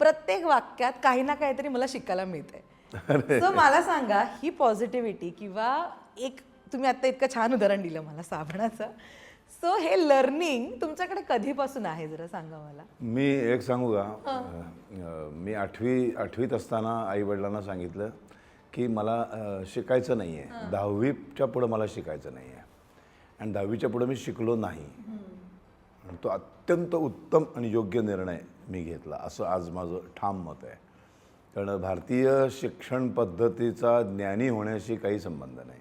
प्रत्येक वाक्यात काही ना काहीतरी मला शिकायला मिळतंय. सो मला सांगा ही पॉझिटिव्हिटी किंवा एक तुम्ही आता इतकं छान उदाहरण दिलं मला साबणाचं. सो हे लर्निंग तुमच्याकडे कधीपासून आहे जरा सांगा मला. मी एक सांगू का? मी आठवी आठवीत असताना आई वडिलांना सांगितलं की मला शिकायचं नाही आहे दहावीच्या पुढं मला शिकायचं नाही आहे आणि दहावीच्या पुढं मी शिकलो नाही. तो अत्यंत उत्तम आणि योग्य निर्णय मी घेतला. असं आज माझं ठाम मत आहे. कारण भारतीय शिक्षण पद्धतीचा ज्ञानी होण्याशी काही संबंध नाही.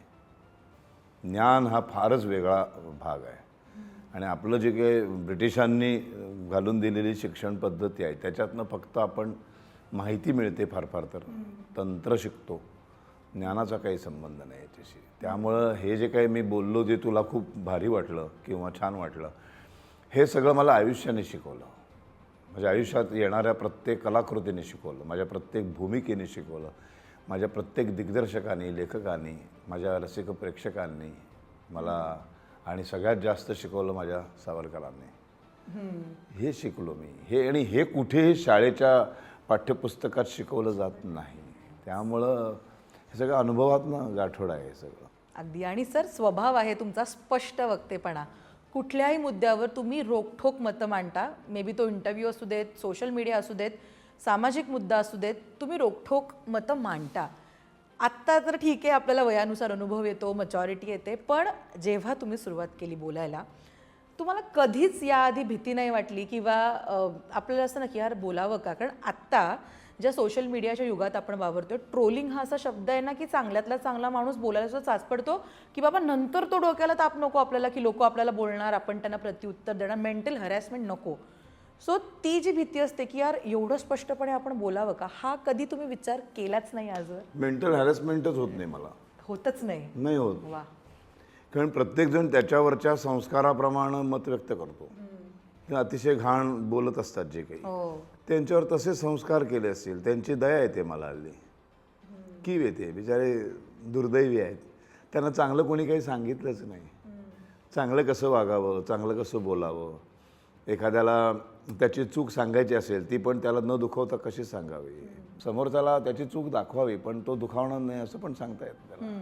ज्ञान हा फारच वेगळा भाग आहे. आणि आपलं जे काही ब्रिटिशांनी घालून दिलेली शिक्षण पद्धती आहे त्याच्यातनं फक्त आपण माहिती मिळते फार फार तर. तंत्र शिकतो. ज्ञानाचा काही संबंध नाही याच्याशी. त्यामुळं हे जे काही मी बोललो जे तुला खूप भारी वाटलं किंवा छान वाटलं हे सगळं मला आयुष्याने शिकवलं. माझ्या आयुष्यात येणाऱ्या प्रत्येक कलाकृतीने शिकवलं माझ्या प्रत्येक भूमिकेने शिकवलं माझ्या प्रत्येक दिग्दर्शकांनी लेखकांनी माझ्या रसिक प्रेक्षकांनी मला आणि सगळ्यात जास्त शिकवलं माझ्या सावरकरांनी. हे शिकलो मी. हे आणि हे कुठेही शाळेच्या पाठ्यपुस्तकात शिकवलं जात नाही. त्यामुळं हे सगळं अनुभवातनं गाठोड आहे हे सगळं. अगदी. आणि सर स्वभाव आहे तुमचा स्पष्ट वक्तेपणा. कुठल्याही मुद्द्यावर तुम्ही रोखठोक मतं मांडता. मे बी तो इंटरव्ह्यू असू देत सोशल मीडिया असू देत सामाजिक मुद्दा असू देत तुम्ही रोखठोक मतं मांडता. आत्ता तर ठीक आहे आपल्याला वयानुसार अनुभव येतो मचॉरिटी येते पण जेव्हा तुम्ही सुरुवात केली बोलायला तुम्हाला कधीच याआधी भीती नाही वाटली किंवा आपल्याला असं ना की यार बोलावं का? कारण आत्ता ज्या सोशल मीडियाच्या युगात आपण वावरतो ट्रोलिंग हा असा शब्द आहे ना की चांगल्यातला चांगला माणूस बोलायला सुद्धा चाच पडतो की बाबा नंतर तो डोक्याला ताप नको आपल्याला की लोक आपल्याला बोलणार आपण त्यांना प्रत्युत्तर देणार मेंटल हॅरॅसमेंट नको. सो ती जी भीती असते की यार एवढं स्पष्टपणे आपण बोलावं का? हा कधी तुम्ही विचार केलाच नाही आजवर मेंटल हॅरेसमेंटच होत नाही मला. होतच नाही. नाही होत. वा. कारण प्रत्येकजण त्याच्यावरच्या संस्काराप्रमाणे मत व्यक्त करतो. ते अतिशय घाण बोलत असतात जे काही. हो. त्यांच्यावर तसे संस्कार केले असतील त्यांची दया येते मला हल्ली. कीव येते बिचारे दुर्दैवी आहेत. त्यांना चांगलं कोणी काही सांगितलंच नाही. चांगलं कसं वागावं चांगलं कसं बोलावं? एखाद्याला त्याची चूक सांगायची असेल ती पण त्याला न दुखवता कशी सांगावी? समोरच्याला त्याची चूक दाखवावी पण तो दुखावणार नाही असं पण सांगता येत त्याला.